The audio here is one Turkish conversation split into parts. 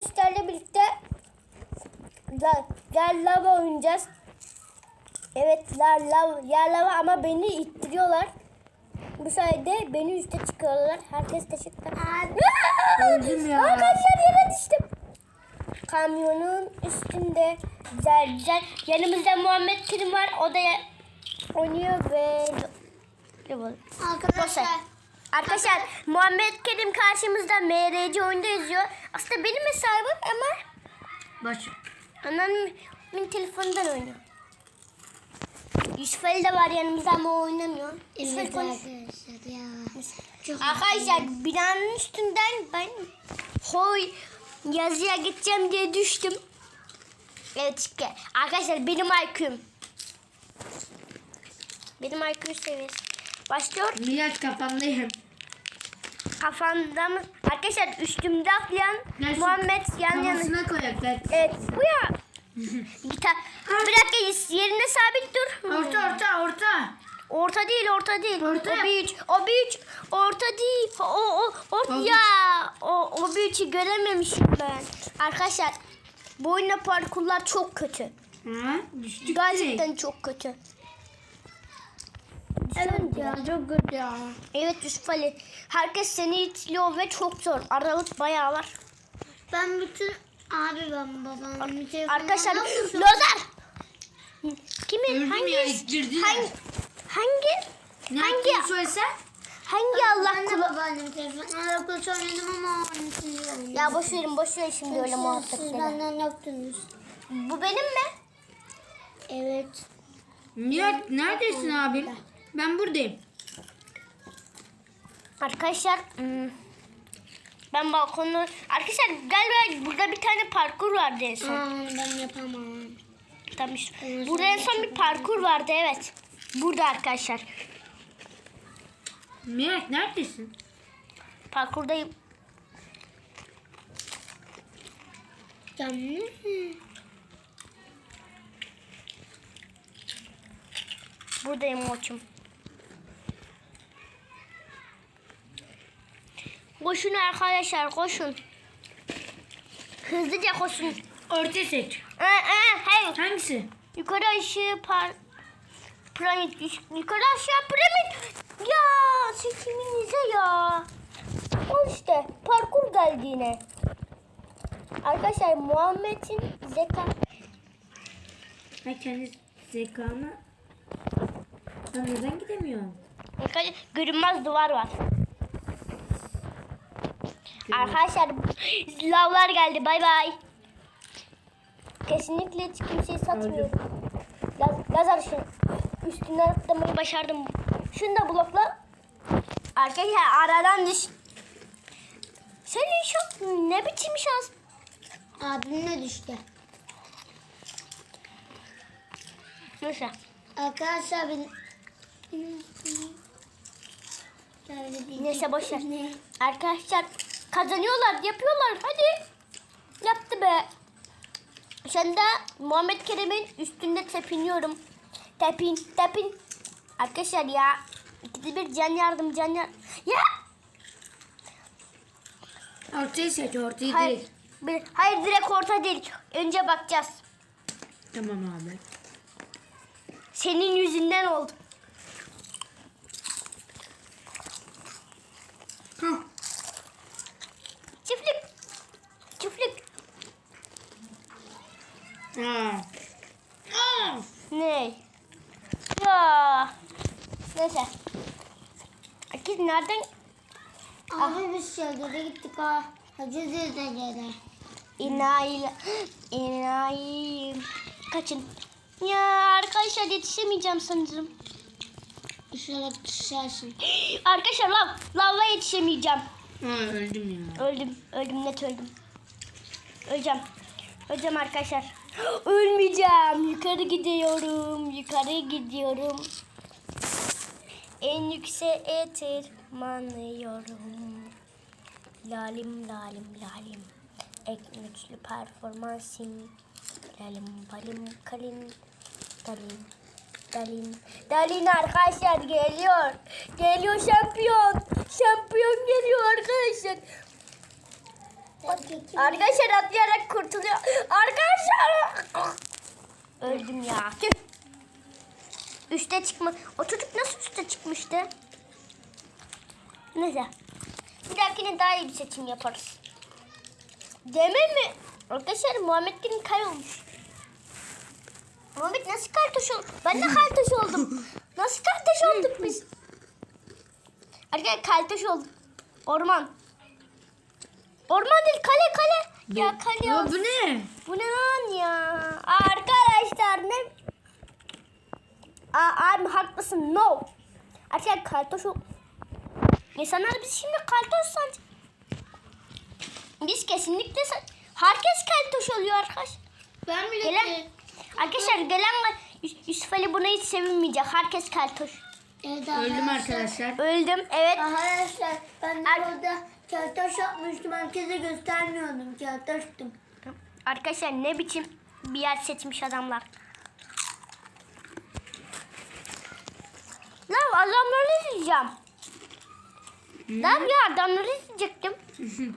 sizlerle birlikte la, yer lava oynayacağız. Evet yer lava, yer lava ama beni ittiriyorlar. Bu sayede beni üste çıkarıyorlar. Herkes teşekkürler. Aa! Öldüm ya. Arkadaşlar yere düştüm. Kamyonun üstünde güzel güzel. Yanımızda Muhammed Kerim var. O da oynuyor ve... Arkadaşlar Arkadaşlar Muhammed Kerim karşımızda MRC oyunda yazıyor. Aslında benim hesabım ama Baş. annemin telefonundan oynuyor. Yusuf Ali de var yanımızda ama o oynamıyor. Yusuf Ali evet konuş. arkadaşlar ya. Çok Arkadaşlar binanın üstünden ben hoy yazıya gideceğim diye düştüm. Evet işte. Arkadaşlar benim IQ'm. Benim IQ seviyesi. Başlıyor. Millet kafamdayım. Kafamda mı? Arkadaşlar üstümde atlayan Gerçi Muhammed yan yana. Kafasına koyak. ben. Evet bu ya. Gitar. Bir dakika yerinde sabit dur. Orta orta orta. Orta değil, orta değil. Orta O bir üç, o bir üç, orta değil. O, o, o, O ya, o, o bir üçü görememişim ben. Arkadaşlar, bu oyunda parkurlar çok kötü. Ha? Düştük Gerçekten çok kötü. Evet ya çok kötü ya. Evet Yusuf Ali, herkes seni itliyor ve çok zor. Aralık bayağı var. Ben bütün abi ben babamın telefonunu Arkadaşlar. Lozer! Kimin? Öldüm hangi? ya, ittirdiler. Hangi? Hangi? Ne Hangi? yaptığını söylesen? Hangi Allah Ben de kulu? babaannemin telefonunu alıp koç oynadım ama oynadım. Ya boş verin, boş verin şimdi öyle Siz muhabbetleri. benden yaptınız. Bu benim mi? Evet. Nihat neredesin abim? Ben buradayım. Arkadaşlar ben balkonu arkadaşlar galiba burada bir tane parkur vardı en son. Aa, ben yapamam. Tamam işte. Burada en son bir parkur vardı evet. Burada arkadaşlar. Nihat neredesin? Parkurdayım. Canlı. Buradayım koçum. Koşun arkadaşlar koşun. Hızlıca koşun. Orta seç. Ee, ee, hayır. Hangisi? Yukarı aşağı par piramit yuk- yukarı aşağı piramit ya seçiminize ya o işte parkur geldi yine arkadaşlar Muhammed'in zeka Ben kendi zekamı... Ben neden gidemiyorum? Arkadaşlar, görünmez duvar var arkadaşlar lavlar geldi bay bay kesinlikle hiç kimseyi satmıyorum Laz, lazer ışın üstünden atlamayı başardım şunu da blokla arkadaşlar aradan düş senin şu ne biçim şans Abim ne düştü? Neyse. Arkadaşlar ben... Neyse boş ver. Ne? Arkadaşlar kazanıyorlar, yapıyorlar. Hadi. Yaptı be. Sen de Muhammed Kerem'in üstünde tepiniyorum. Tepin, tepin. Arkadaşlar ya. İkide bir can yardım, can yardım. Ya. Ortayı seç ortayı Hayır. direkt. Bir, hayır direkt orta değil. Önce bakacağız. Tamam abi. Senin yüzünden oldu. Çiftlik. Çiftlik. Aa. Aa. Ne? Ya. Neyse. Akif nereden? Abi biz şöyle gittik ha. Hacı Zirde'ye İnayi. İnayi. Kaçın. Ya arkadaşlar yetişemeyeceğim sanırım. İnşallah düşersin. Arkadaşlar lav. Lavla yetişemeyeceğim. Öldüm ya. Öldüm. Öldüm net öldüm. Öleceğim. Öleceğim arkadaşlar. Ölmeyeceğim. Yukarı gidiyorum. Yukarı gidiyorum. En yükseğe tırmanıyorum. Lalim lalim lalim. En güçlü performansım. Lalim balim kalim. Dalim. Dalin. Dalin arkadaşlar geliyor. Geliyor şampiyon. Şampiyon geliyor arkadaşlar. Arkadaşlar atlayarak kurtuluyor. Arkadaşlar. Öldüm ya. Üste çıkma. O çocuk nasıl üste çıkmıştı? Neyse. Bir dahakine daha iyi bir seçim yaparız. Deme mi? Arkadaşlar Muhammed Gül'ün kay olmuş. Muhammed nasıl kardeş olduk? Ben de kardeş oldum. Nasıl kardeş olduk biz? Arkadaşlar kardeş olduk. Orman. Orman değil kale kale. Ya kale Ya bu ne? Bu ne lan ya? Arkadaşlar ne? Aa, abim haklısın. No. Arkadaşlar kartoş ol. İnsanlar biz şimdi kartoş sanacak. Biz kesinlikle san- Herkes kartoş oluyor arkadaş. Ben bile Gelen, arkadaşlar gelen Yus- Yusuf Ali buna hiç sevinmeyecek. Herkes kartoş. Evet Öldüm arkadaşlar. Öldüm. Evet. Arkadaşlar ben de Ar- orada keltoş yapmıştım. Herkese göstermiyordum. Keltoştum. Arkadaşlar ne biçim bir yer seçmiş adamlar. Lan adamları izleyeceğim. Lan ya adamları izleyecektim.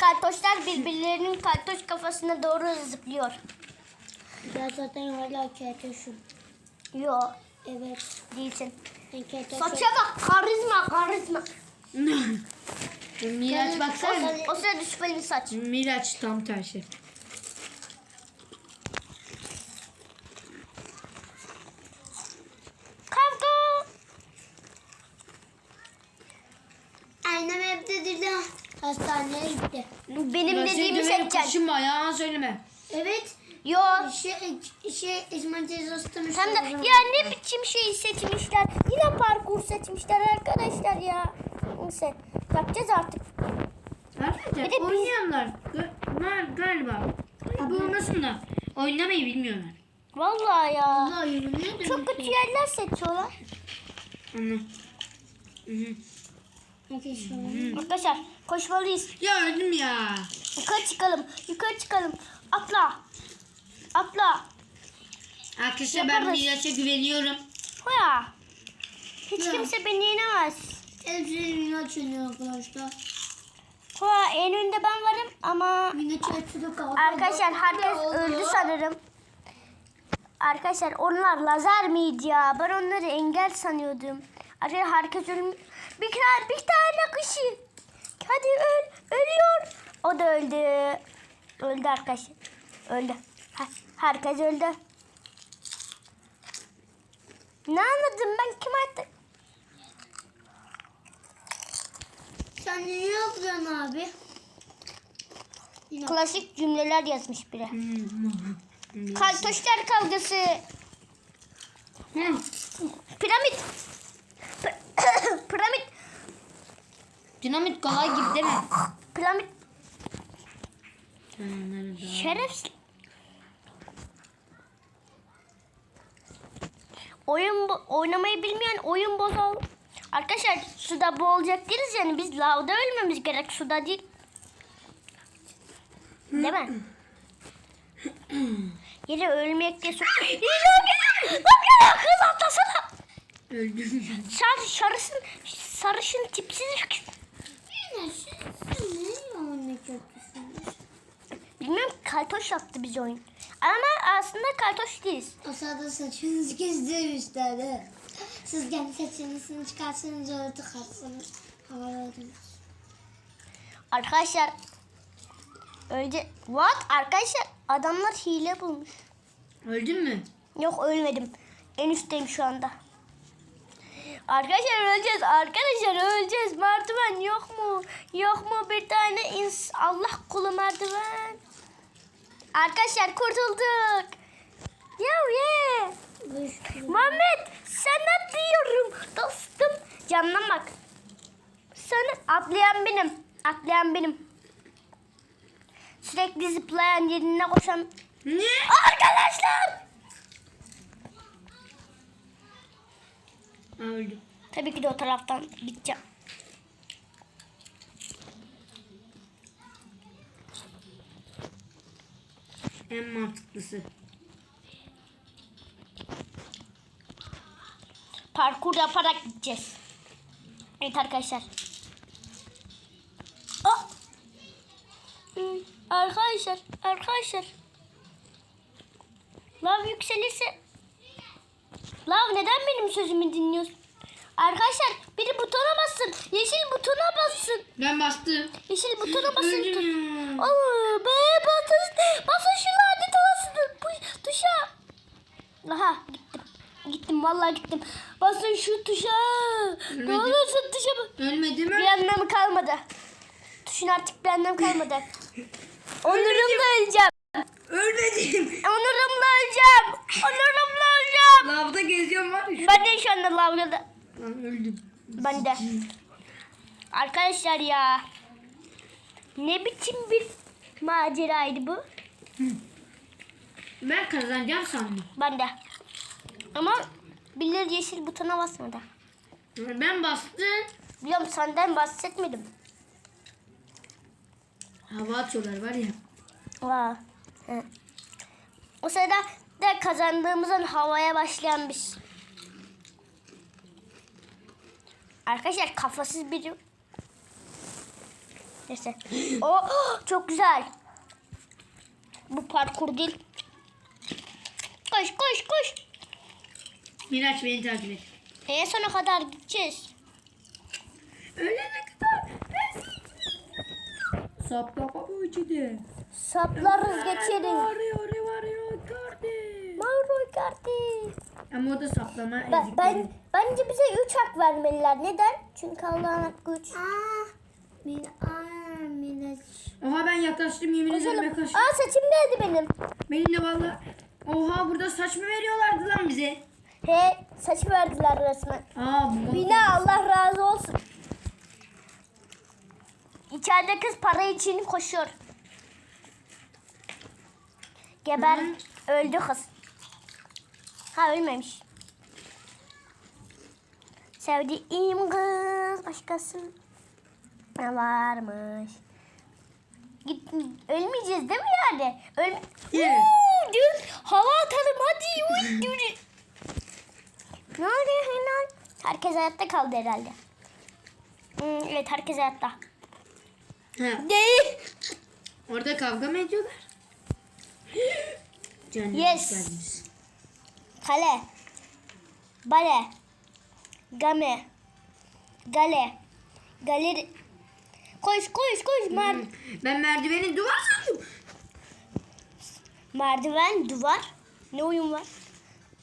Kartoşlar birbirlerinin kartoş kafasına doğru zıplıyor. Ben zaten hala keltoşum. Yo Evet. değilsin. Saça bak karizma karizma. Miraç baksana. O sırada şüpheli saç. Miraç tam tersi. Kavga. Annem evdedir de hastaneye gitti. Benim dediğimi seçeceksin. Kaşınma yalan söyleme. Evet. Yo. Şey, şey İsmail teyze ısıtmış. Hem de ya ne biçim şey seçmişler. Yine parkur seçmişler arkadaşlar ya. Neyse yapacağız artık. Arkadaşlar Bir de biz- oynayanlar bunlar galiba bu olmasınlar. Oynamayı bilmiyorlar. Vallahi ya. Da. Çok kötü yerler seçiyorlar. Anne. Hı hı. Peki şu an. Arkadaşlar koşmalıyız. Ya öldüm ya. Yukarı çıkalım. Yukarı çıkalım. Atla. Atla. Arkadaşlar ben Yaparız. Miraç'a güveniyorum. Hoya. Hiç Ya. kimse beni yenemez. Hepsi yine açılıyor arkadaşlar. Hoya en önde ben varım ama kaldı. arkadaşlar herkes öldü sanırım. Arkadaşlar onlar lazer miydi ya? Ben onları engel sanıyordum. Arkadaşlar herkes ölmüş. Bir tane, bir tane kişi. Hadi öl. Ölüyor. O da öldü. Öldü arkadaşlar. Öldü. Herkes öldü. Ne anladım ben kim attı? Sen ne yapıyorsun abi? Yine Klasik cümleler yazmış biri. Hı. Kaltoşlar kavgası. Hı. Piramit. Piramit. Dinamit kolay gibi değil mi? Piramit. Şerefsiz. Oyun oynamayı bilmeyen oyun bozal. Arkadaşlar suda boğulacak değiliz yani biz lavda ölmemiz gerek suda değil. Değil mi? Yine ölmeyek diye su... Lan! Kız atlasana! Öldüm. Sadece sarışın, sarışın tipsiz. Bilmiyorum kaltoş yaptı biz oyun. Ama aslında kaltoş değiliz. O sırada saçınızı kestirmişler de. Siz kendi saçınızı çıkarsanız öyle tıkarsınız. Arkadaşlar önce what arkadaşlar adamlar hile bulmuş. Öldün mü? Yok ölmedim. En üstteyim şu anda. Arkadaşlar öleceğiz. Arkadaşlar öleceğiz. Merdiven yok mu? Yok mu bir tane ins Allah kulu merdiven. Arkadaşlar kurtulduk. Ya ye. Muhammed sen atlıyorum dostum. Canına bak. Sana atlayan benim. Atlayan benim. Sürekli zıplayan yerine koşan. Ne? Arkadaşlar. Öldüm. Tabii ki de o taraftan gideceğim. En mantıklısı. Parkur yaparak gideceğiz. Evet arkadaşlar. Oh! Arkadaşlar, arkadaşlar. Lav yükselirse. Lav neden benim sözümü dinliyorsun? Arkadaşlar biri butona bassın. Yeşil butona bassın. Ben bastım. Yeşil butona basın. Öldüm. Aa, be basın. Basın şu lanet olasını. Bu tuşa. Aha gittim. Gittim vallahi gittim. Basın şu tuşa. Ne Ölmedim. olursun tuşa. Ölmedim Bir anlamı kalmadı. Tuşun artık bir anlamı kalmadı. Onurumla öleceğim. Ölmedim. Onurumla öleceğim. Onurumla öleceğim. Lavda geziyorum var ya. Ben de şu anda lavgada. Lan öldüm. Ben de. Arkadaşlar ya. Ne biçim bir maceraydı bu? Ben kazanacağım sandım. Ben de. Ama bilir yeşil butona basmadı. Ben bastım. Biliyorum senden bahsetmedim. Hava atıyorlar var ya. Aa. He. O sırada da kazandığımızın havaya başlayan biz. Arkadaşlar kafasız biri. Neyse. O çok güzel. Bu parkur değil. Koş koş koş. Miraç beni takip et. En sona kadar gideceğiz. Ölene kadar. Saplama bu içinde. Saplarız geçeriz. Arıyor arıyor arıyor. Gördüm. Mauro kardeş. Ama o da saplama. Ben, ben, bence bize 3 hak vermeliler. Neden? Çünkü Allah'ın hakkı 3. Aa, min, aa, minaç. Oha ben yaklaştım yemin ederim Koşalım. yaklaştım. Aa saçım geldi benim. Benim de valla. Oha burada saç mı veriyorlardı lan bize? He saç verdiler resmen. Aa bu. Bina Allah razı olsun. İçeride kız para için koşuyor. Geber öldü kız. Ha ölmemiş. Sevdiğim kız başkası ne varmış. Git, ölmeyeceğiz değil mi yani? Öl. Uuu, diyor, hava atalım hadi. Uy. Ne oluyor helal? Herkes hayatta kaldı herhalde. Hmm, evet herkes hayatta. Ha, Değil. orada kavga mı ediyorlar? Canım Yes. geldiniz. Kale. Bale. Game. Gale. Galeri. Koş koş koş. Mer Hmm, Ben merdiveni duvar sandım. Merdiven, duvar. Ne oyun var?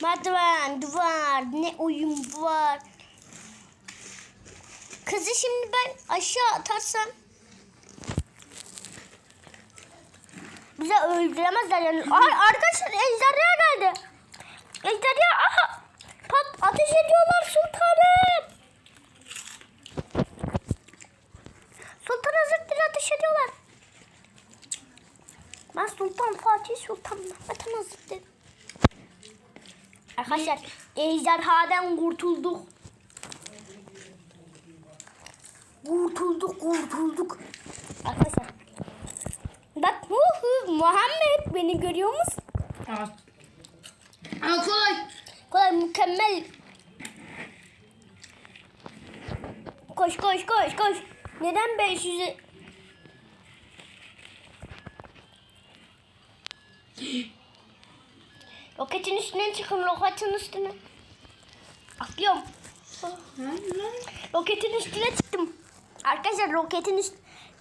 Merdiven, duvar. Ne oyun var? Kızı şimdi ben aşağı atarsam bize öldüremezler yani. Ay arkadaşlar ejderha geldi. Ejderha aha. Pat ateş ediyorlar sultanım. Sultan Ediyorlar. Ben Sultan Fatih Sultan Mehmet Hazretleri. Arkadaşlar ejderhadan kurtulduk. Kurtulduk kurtulduk. Arkadaşlar. Bak hu Muhammed beni görüyor musun? Aa. Aa kolay. Kolay mükemmel. Koş koş koş koş. Neden 500'e... Çıkın roketin üstüne. Atlıyorum. Roketin üstüne çıktım. Arkadaşlar roketin üst...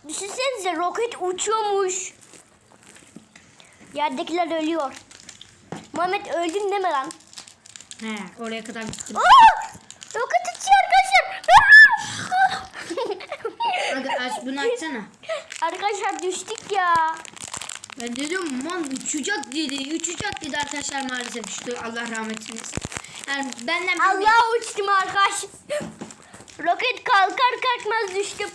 Düşünsenize roket uçuyormuş. Yerdekiler ölüyor. Muhammed öldün deme lan. He, oraya kadar gittim. Aa! Roket uçuyor arkadaşlar. Hadi aç bunu açsana. arkadaşlar düştük ya. Ben dedim man uçacak dedi. Uçacak dedi arkadaşlar maalesef düştü. Allah rahmet eylesin. Yani benden Allah uçtum arkadaş. Roket kalkar kalkmaz düştüm.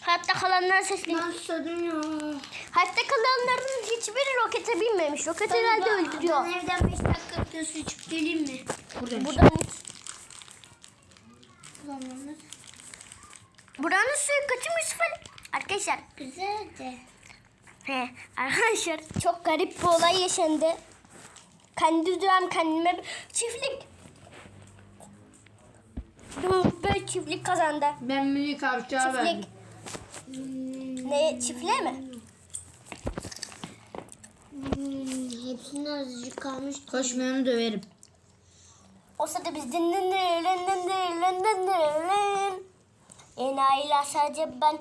Hayatta kalanlar sesli. Ben susadım ya. Hayatta kalanların hiçbiri rokete binmemiş. Roket herhalde öldürüyor. Ben evden 5 dakika öte su içip geleyim mi? Buradan iç. Bulamamız. Buranın suyu kaçmış falan. Arkadaşlar. Güzeldi. He, arkadaşlar çok garip bir olay yaşandı. Kendi duram kendime çiftlik. Böyle çiftlik kazandı. Ben minik avcığa verdim. Çiftlik. Ne çiftliğe mi? Hmm, hepsini azıcık kalmış. Koşmayanı döverim. O sırada biz din din din din din din din din. Enayiler sadece ben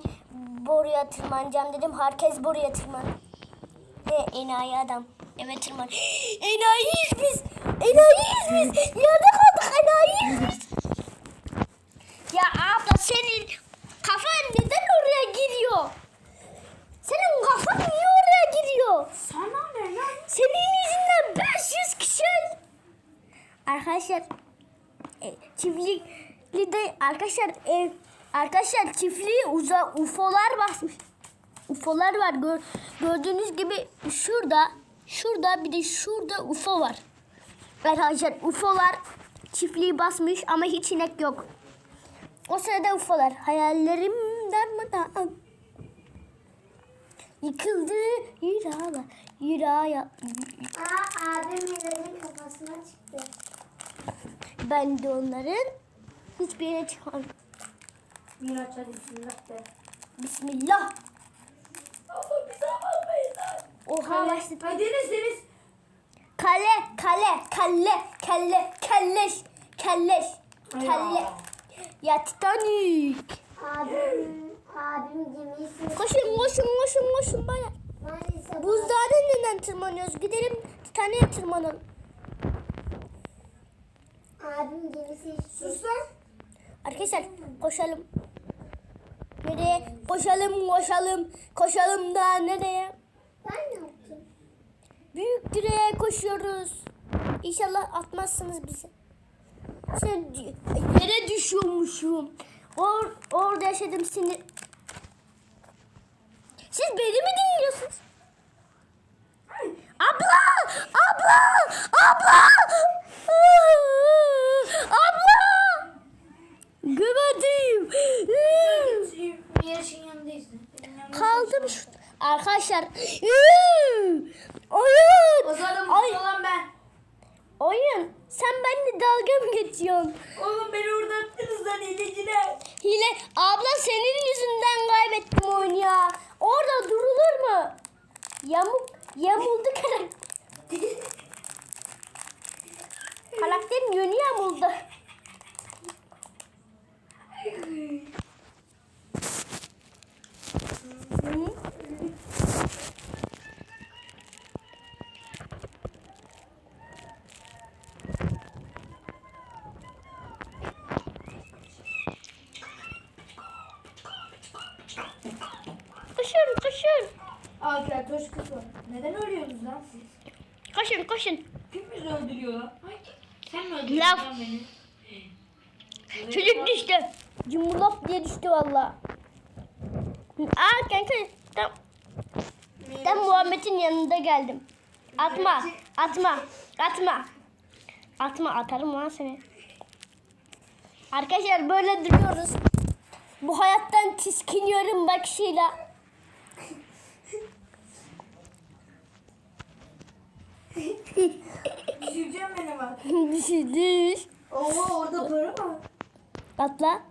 boruya tırmanacağım dedim. Herkes boruya tırman. He enayi adam. Evet tırman. Enayiyiz biz. Enayiyiz biz. Yerde kaldık enayiyiz biz. Ya abla senin kafan neden oraya giriyor? Senin kafan niye oraya gidiyor? Sana ne lan? Senin yüzünden 500 kişi. Arkadaşlar e, çiftlikli de arkadaşlar ev arkadaşlar çiftliği uza UFO'lar basmış. UFO'lar var. Gör, gördüğünüz gibi şurada şurada bir de şurada UFO var. Arkadaşlar UFO'lar çiftliği basmış ama hiç inek yok. O sırada UFO'lar hayallerim darmadan yıkıldı yüreğe yüreğe Aa abim Mira'nın kafasına çıktı. Ben de onların hiçbirine çıkmam. Miraç hadi bismillah de. Bismillah. Oha başladı. Hadi Deniz Deniz. Kale, kale, kelle, kelle, kelleş, kelleş, kelle. Ya Titanic. Abim, abim gemisi. Koşun, koşun, koşun, koşun bana. Maalesef. Buzdağının neden tırmanıyoruz? Gidelim Titanic'e tırmanalım. Abim gemisi. Sus lan. Arkadaşlar koşalım. Nereye? Koşalım, koşalım. Koşalım da nereye? Ben ne yaptım? Büyük direğe koşuyoruz. İnşallah atmazsınız bizi. Sen yere düşüyormuşum. Or, orada yaşadım seni. Siz beni mi dinliyorsunuz? Abla! Abla! Abla! Abla! Göbeğim. Arkadaşlar. Oyun. O zaman Ay. mutlu olan ben. Oyun. Sen benimle dalga mı geçiyorsun? Oğlum beni orada attınız lan hileciler. Hile. Abla senin yüzünden kaybettim oyunu ya. Orada durulur mu? Yamuk. Yamuldu karakter. Karakterin yönü yamuldu. Hı? Koşun koşun. Aa keltoş kız var. Neden ölüyorsunuz lan siz? Koşun koşun. Kim bizi öldürüyor lan? Sen mi öldürdün Laf. lan beni? Çocuk düştü. Cumhurlop diye düştü valla. Aa kanka tam, tam Muhammed'in yanında geldim. Atma, atma, atma. Atma, atarım lan seni. Arkadaşlar böyle duruyoruz. Bu hayattan tiskiniyorum bakışıyla. Düşüreceğim beni bak. Düş, düş. Oo orada para var. Atla.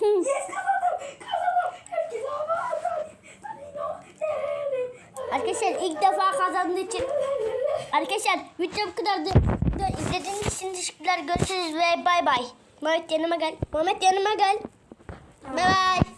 Yes kazandım. Kazandım. Herkes ama. Arkadaşlar ilk defa kazandığı için Arkadaşlar video bu kadardı. İzlediğiniz için teşekkürler. Görüşürüz ve bay bay. Mehmet yanıma gel. Mehmet yanıma gel. Bay bay.